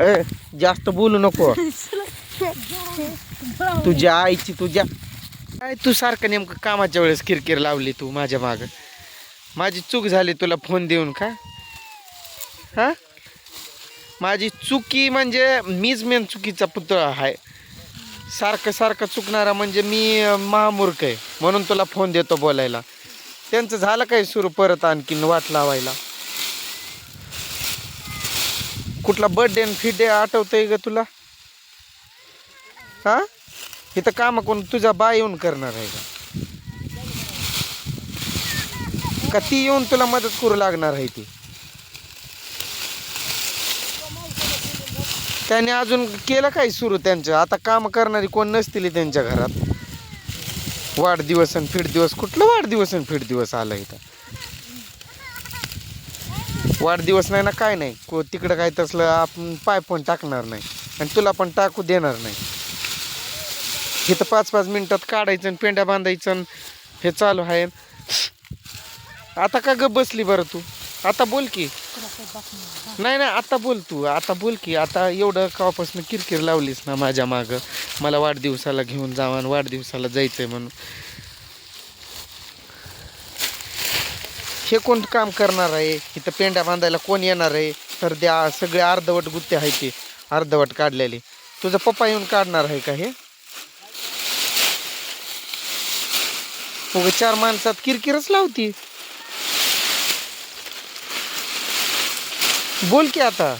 ए जास्त बोलू नको. तुझ्या आईची तुझ्या. काय तू सारखं नेमकं कामाच्या वेळेस किरकिर लावली तू माझ्या माग. माझी चूक झाली तुला फोन देऊन का? हा? माझी चुकी म्हणजे मीच मेन चुकीचा पुतळा आहे. सारखं सारखं चुकणारा म्हणजे मी महामूर्ख आहे. म्हणून तुला फोन देतो बोलायला. त्यांचं झालं काय सुरू परत आणखीन वाट लावायला. कुठला बर्थडे आणि फिडे आठवतंय ग तुला? हा? इथं काम कोण तुझा बा येऊन करणार आहे का? का ती येऊन तुला मदत करू लागणार आहे ती? त्याने अजून केलं काय सुरू त्यांचं? आता काम करणारी कोण नसतील त्यांच्या घरात? वाढदिवस आणि फिडदिवस कुठलं वाढदिवस आणि फिडदिवस आलं इथं? वाढदिवस नाही ना काय नाही. को तिकडं काय तसलं आपण पाय पण टाकणार नाही. आणि तुला पण टाकू देणार नाही. इथं पाच पाच मिनटात काढायचं आणि पेंड्या बांधायचं हे चालू आहे. आता का ग बसली बरं तू? आता बोल की. नाही नाही आता बोल तू. आता बोल की. आता एवढं कावापासून किरकिर लावलीस ना माझ्या मागं. मला वाढदिवसाला घेऊन जावा आणि वाढदिवसाला आहे म्हणून. हे कोण काम करणार आहे? इथं पेंड्या बांधायला कोण येणार आहे? तर द्या सगळे अर्धवट गुत्ते आहे ते अर्धवट काढलेले. तुझा पप्पा येऊन काढणार आहे का हे? उगा चार माणसात किरकिरच लावती. बोल की आता.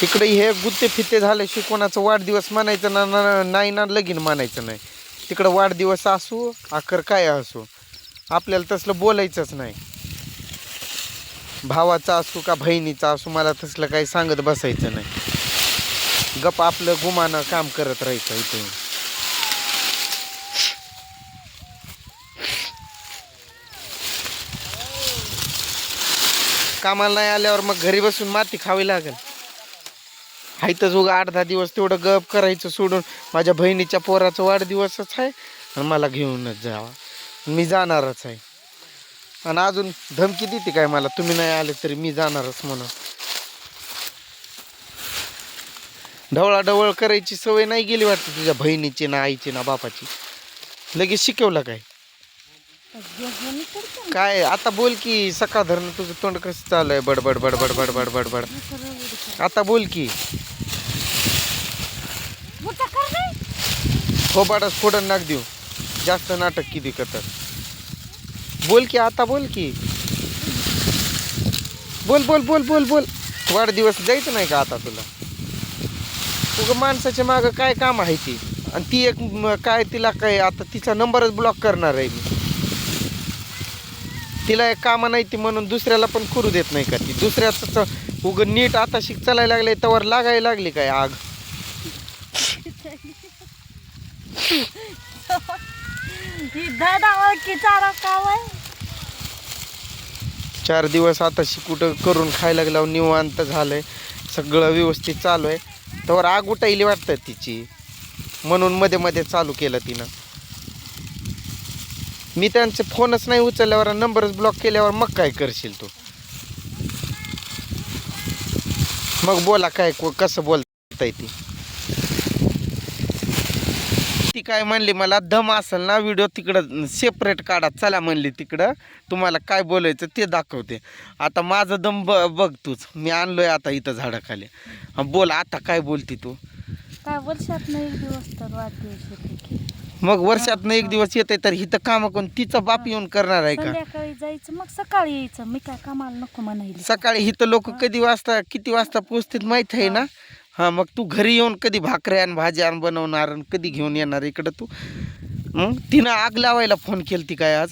तिकडे हे गुत्ते फिते झाल्याशी कोणाचा वाढदिवस मानायचं ना ना- नाही ना लगीन मानायचं नाही. तिकडं वाढदिवस असू आकर काय असो आपल्याला तसलं बोलायचंच नाही. भावाचा असू का बहिणीचा असू मला तसलं काही सांगत बसायचं नाही. गप आपलं गुमानं काम करत राहायचं इथे. कामाला नाही आल्यावर मग घरी बसून माती खावी लागेल. हायतच उगा आठ दहा दिवस तेवढं गप करायचं सोडून माझ्या बहिणीच्या पोराचा वाढदिवसच आहे आणि मला घेऊनच जावा. मी जाणारच आहे. आणि अजून धमकी देते काय मला? तुम्ही नाही आले तरी मी जाणारच म्हणून. ढवळाढवळ करायची सवय नाही गेली वाटते तुझ्या बहिणीची ना आईची ना बापाची? लगेच शिकवलं काय? काय? आता बोल की सकाळ धरणं तुझं तोंड कसं चालू आहे? बडबड बडबड बडबड बडबड. आता बोल की. फोबाडच फोडून नाक देऊ. जास्त नाटक किती करतात? बोल की आता बोल की. बोल बोल बोल बोल बोल. वाढदिवस जायचं नाही का आता तुला? तुझं माणसाच्या मागं काय काम आहे ती? आणि ती एक काय तिला काय आता तिचा नंबरच ब्लॉक करणार आहे मी. तिला एक कामं नाही ती म्हणून दुसऱ्याला पण करू देत नाही का ती? दुसऱ्याचं उगं नीट आता शिक चालायला लागले तवर लागायला लागली काय आग ही दादा की चार दिवस आता कुठं करून खायला लागल्यावर निवांत झालंय. सगळं व्यवस्थित चालू आहे तर आग उठायली वाटतं तिची. म्हणून मध्ये मध्ये चालू केलं तिनं. मी त्यांचे फोनच नाही उचलल्यावर नंबरच ब्लॉक केल्यावर मग काय करशील तू? मग बोला काय कसं बोलताय ती? काय म्हणली मला दम असेल ना व्हिडिओ तिकडं सेपरेट काढा चला म्हणली तिकडं. तुम्हाला काय बोलायचं ते दाखवते. आता माझं दम ब बघ तूच. मी आणलोय आता इथं झाडाखाली. बोल आता काय बोलती तू? काय वर्षात एक दिवस तर वाढदिवस येते मग वर्षातनं एक दिवस येते तर इथं काम कोण तिचा बाप येऊन करणार आहे का? संध्याकाळी जायचं मग सकाळी यायचं. मी काय कामाला नको म्हणायला. सकाळी इथं लोक कधी वाजता किती वाजता पोचतात माहीत आहे ना? हा मग तू घरी येऊन कधी भाकऱ्या आणि भाज्या आणि बनवणार आणि कधी घेऊन येणार इकडं तू? मग तिनं आग लावायला फोन केलती काय आज?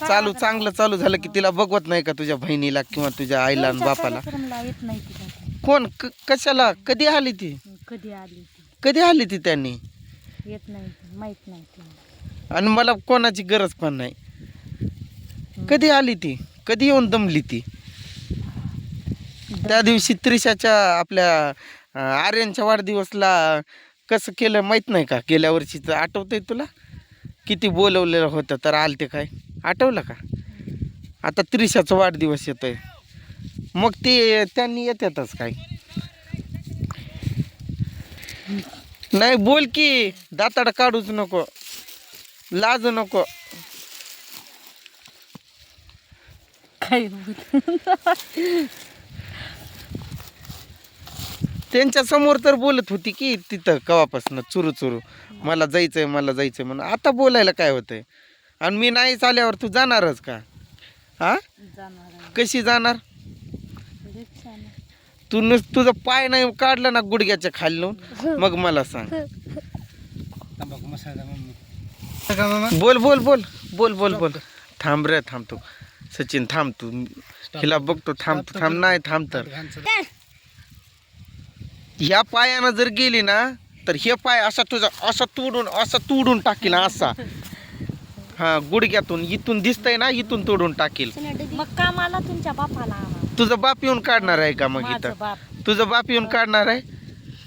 चालू? चांगलं चालू झालं की तिला बघवत नाही का तुझ्या बहिणीला किंवा तुझ्या आईला आणि बापाला? येत नाही तिला. कोण? क- कशाला? कधी आली ती? कधी आली ती? कधी आली ती त्यांनी? येत नाही ती, माहीत नाही तिला आणि मला कोणाची गरज पण नाही. कधी आली ती? कधी येऊन दमली ती? त्या दिवशी त्रिशाच्या आपल्या आर्यांच्या वाढदिवसला कसं केलं माहीत नाही का? गेल्या वर्षीचं आठवतंय तुला? किती बोलवलेलं होतं तर आलते काय? आठवलं का? आता त्रिशाचा वाढदिवस येतोय. मग ते त्यांनी येतातच काय? नाही बोल की दाताड काढूच नको. लाजू नको. काय त्यांच्यासमोर तर बोलत होती की तिथं कवापासून चुरू चुरू. मला जायचंय मला जायचंय म्हणून. आता बोलायला काय होतंय? आणि मी नाही आल्यावर तू जाणारच का? हा. कशी जाणार. तू नुस तुझं पाय नाही काढलं ना गुडघ्याच्या खाली मग मला सांग. बोल बोल बोल. बोल बोल बोल. थांब रे थांब तू. सचिन थांब तू. हिला बघतो थांब तू थांब. नाही थांब तर. ह्या पायानं जर गेली ना तर हे पाय असा तुझा असा तोडून असा तोडून टाकील असा. हा गुडघ्यातून इथून दिसतंय ना इथून तोडून टाकील. मग कामाला तुमच्या बापाला आणा. तुझा बाप येऊन काढणार आहे का मग माझं इथं बाप. तुझा बाप येऊन काढणार आहे?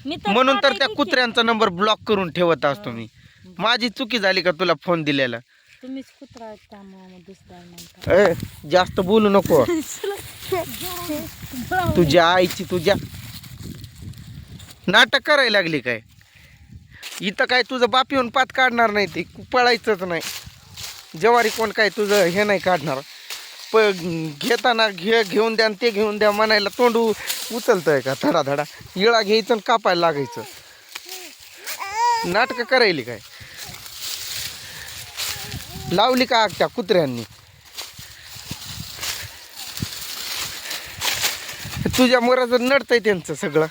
मी म्हणून तर त्या. कुत्र्यांचा नंबर ब्लॉक करून ठेवत असतो मी माझी चुकी झाली का तुला फोन दिलेला? तुम्हीच कुत्रा आहेत त्यामुळे मग दुसऱ्या म्हणता. ए, जास्त बोलू नको. तुझ्या आईची तुझ्या नाटक करायला लागली काय? इथं काय तुझं बाप येऊन पात काढणार नाही ते पळायचंच नाही. जवारी कोण काय तुझं हे नाही काढणार. प घेताना घे घेऊन द्या आणि ते घेऊन द्या म्हणायला तोंड उचलतं उचलतंय का धडा धडा इळा घ्यायचं आणि कापायला लागायचं. नाटकं करायली काय? लावली का आग त्या कुत्र्यांनी? तुझ्या मोराचं नडतंय त्यांचं सगळं.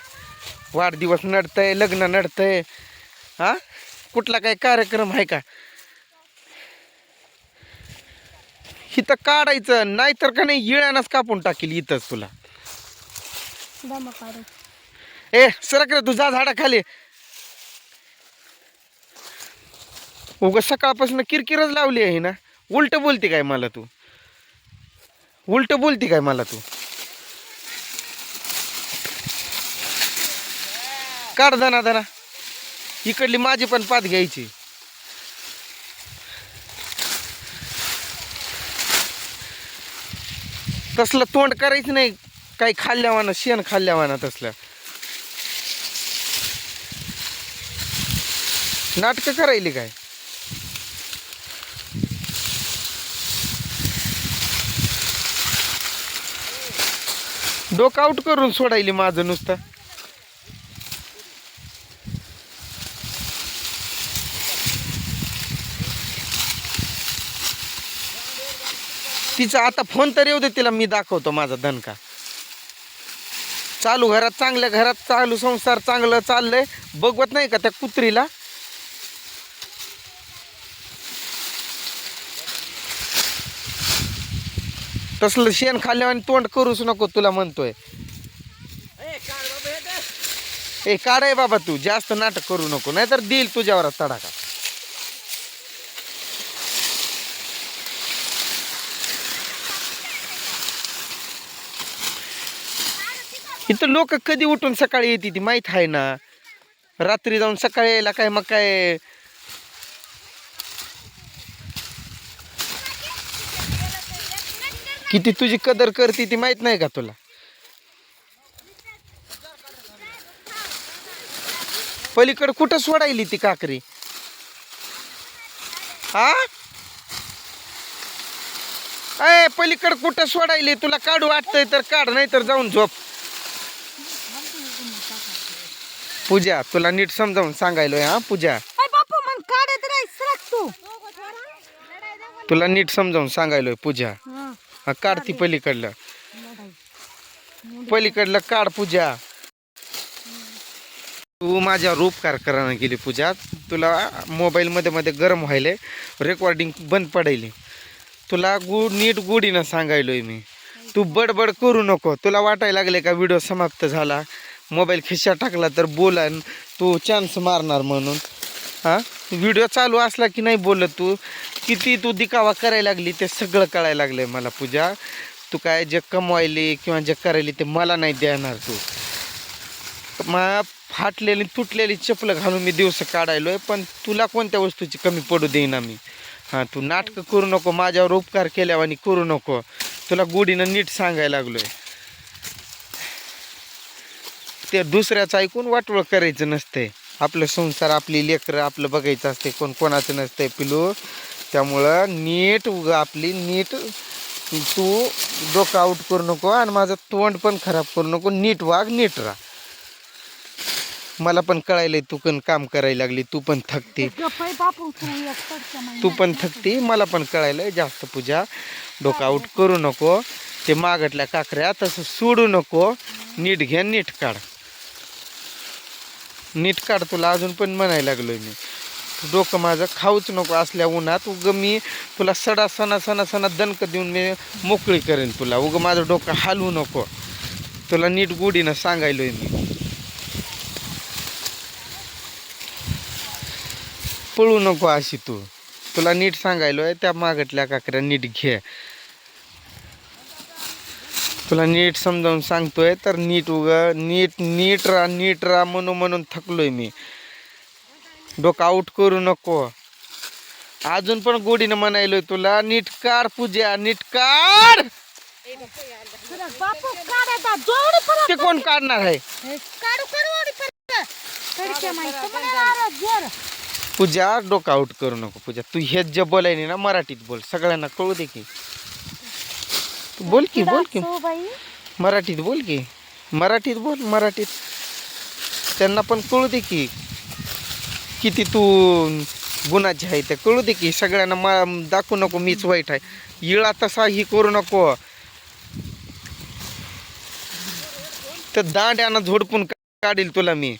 वाढदिवस नडतंय लग्न नडतंय. हा? कुठला काही कार्यक्रम आहे का? इथं काढायचं नाहीतर का नाही इळ्यानंच कापून टाकील इथंच तुला. ए सरक रे तू जा झाडाखाली. उग सकाळपासून किरकिरच लावली आहे ना. उलट बोलते काय मला तू? उलट बोलते काय मला तू? काढ दाना दाना इकडली माझी पण पात घ्यायची. तसलं तोंड करायचं नाही. काही खाल्ल्यावाना शेण खाल्ल्यावाना तसलं. नाटकं करायली काय? डोकं आउट करून सोडायली माझं नुसतं. तिचा आता फोन तर येऊ दे तिला मी दाखवतो माझा दणका चालू घरात चांगल्या घरात चालू संसार चांगलं चाललंय. बघवत नाही का त्या कुत्रीला? तसलं शेण खाल्ल्यावर आणि तोंड करूच नको तुला म्हणतोय. ए काढाय बाबा तू जास्त नाटक करू नको नाहीतर देईल तुझ्यावर तडाखा. इथं लोक कधी उठून सकाळी येते ती माहीत आहे ना? रात्री जाऊन सकाळी यायला काय मग काय? किती तुझी कदर करते ती माहीत नाही का तुला? पलीकडे कुठं सोडायली ती काकरी? हा अय पलीकडे कुठं सोडायली? तुला काढू वाटतंय तर काढ नाही तर जाऊन झोप. पूजा तुला नीट समजावून सांगायलोय हा पूजा. अय बापू मग काढत राही सरक तू. तुला नीट समजावून सांगायलोय पूजा. हं. काढ ती पलीकडलं. पलीकडलं काढ पूजा. तू माझ्यावर उपकार करायला गेली पूजा. तुला मोबाईल मध्ये मध्ये गरम व्हायले रेकॉर्डिंग बंद पडायली. तुला गुड नीट गुढीनं सांगायलोय मी. तू बडबड करू नको. तुला वाटायला लागले का व्हिडिओ समाप्त झाला? मोबाईल खिशात टाकला तर बोलान तू चान्स मारणार म्हणून. हां? व्हिडिओ चालू असला की नाही बोलत तू? किती तू दिखावा करायला लागली ते सगळं कळायला लागलंय मला पूजा. तू काय जे कमवायली किंवा जे करायली ते मला नाही देणार तू. मा फाटलेली तुटलेली चपलं घालून मी दिवस काढायलो आहे पण तुला कोणत्या वस्तूची कमी पडू देईना मी? हां तू नाटकं करू नको माझ्यावर उपकार केल्यावानी करू नको. तुला गोडीनं नीट सांगायला लागलो आहे ते दुसऱ्याचं ऐकून वाटोळ करायचं नसतंय. आपलं संसार आपली लेकरं आपलं बघायचं असते कोण कोणाचं नसतंय पिलू. त्यामुळं नीट आपली नीट तू डोकं आऊट करू नको आणि माझं तोंड पण खराब करू नको. नीट वाग नीट राहा. मला पण कळायलंय तू पण काम करायला लागली तू पण थकते. तू पण थकते मला पण कळायलंय जास्त पूजा. डोकं आऊट करू नको. ते मागटल्या काकऱ्या तसं सोडू नको. नीट घे नीट काढ. नीट काढ तुला अजून पण म्हणायला लागलो मी. डोकं माझं खाऊच नको असल्या उन्हात. उगं मी तुला सडा सणा सणा सणा दणक देऊन मी मोकळी करेन तुला. उगं माझं डोकं हालवू नको. तुला नीट गुढीनं सांगायलो मी. पळू नको अशी तू. तुला नीट सांगायलो आहे त्या मागटल्या काकऱ्या नीट घे. तुला नीट समजावून सांगतोय तर नीट उग नीट नीट राहा नीट राहा म्हणून म्हणून थकलोय मी. डोकं आऊट करू नको. अजून पण गोडीनं म्हणायलोय तुला नीट कार पूजा नीट कार ते कोण काढणार आहे? पूजा डोकं आऊट करू नको पूजा. तू हेच जे बोलायनी ना मराठीत बोल. सगळ्यांना कळू दे की. बोल की बोल की. मराठीत बोल की. मराठीत बोल मराठीत. त्यांना पण कळू दे की किती तू गुणाची आहे ते कळू दे की. सगळ्यांना मा दाखवू नको मीच वाईट आहे. इळा तसा ही करू नको. तर दांड्यानं झोडपून काढील तुला मी.